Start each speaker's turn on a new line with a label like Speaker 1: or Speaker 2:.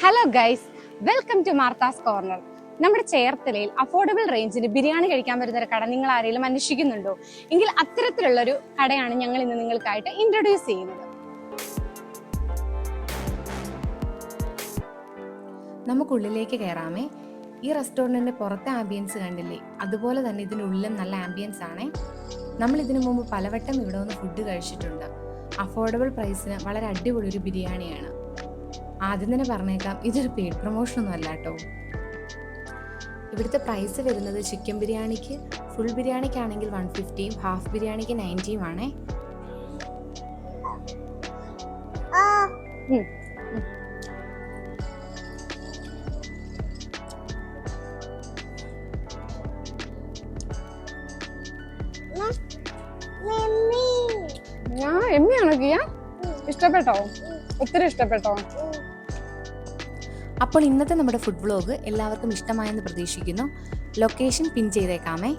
Speaker 1: Hello guys welcome to Martha's corner നമ്മുടെ ചേർത്തലയിൽ affordable റേഞ്ചിൽ ബിരിയാണി കഴിക്കാൻ ഒരു കട നിങ്ങൾ ആരെങ്കിലും അന്വേഷിക്കുന്നുണ്ടോ? എങ്കിൽ അത്തരത്തിലുള്ള ഒരു കടയാണ് ഞങ്ങൾ ഇന്ന് നിങ്ങൾക്കായിട്ട് ഇൻട്രൊഡ്യൂസ് ചെയ്യുന്നത്.
Speaker 2: നമുക്കുള്ളിലേക്ക് കയറാമേ ഈ റെസ്റ്റോറന്റിന്റെ പുറത്തെ ആംബിയൻസ് കണ്ടില്ലേ? അതുപോലെ തന്നെ ഇതിനുള്ളിലും നല്ല ആംബിയൻസ് ആണേ. നമ്മൾ ഇതിനു മുമ്പ് പലവട്ടം ഇവിടെ വന്ന് ഫുഡ് കഴിച്ചിട്ടുണ്ട്. അഫോർഡബിൾ പ്രൈസിന് വളരെ അടിപൊളി ഒരു ബിരിയാണിയാണ്. ആദ്യം തന്നെ പറഞ്ഞേക്കാം ഇതൊരു പെയ്ഡ് പ്രൊമോഷൻ ഒന്നും അല്ല കേട്ടോ ഇവിടുത്തെ പ്രൈസ് വരുന്നത് ചിക്കൻ ബിരിയാണിക്ക് ഫുൾ ബിരിയാണിക്കാണെങ്കിൽ വൺ ഫിഫ്റ്റിയും ഹാഫ് ബിരിയാണിക്ക് നയന്റിയും ആണേ.
Speaker 1: എമ്മിയാണോ കിയാ? ഇഷ്ടപ്പെട്ടോ? ഒത്തിരി ഇഷ്ടപ്പെട്ടോ?
Speaker 2: അപ്പോൾ ഇന്നത്തെ നമ്മുടെ ഫുഡ് വ്ളോഗ് എല്ലാവർക്കും ഇഷ്ടമായെന്ന് പ്രതീക്ഷിക്കുന്നു. Location pin ചെയ്തേക്കാമേ.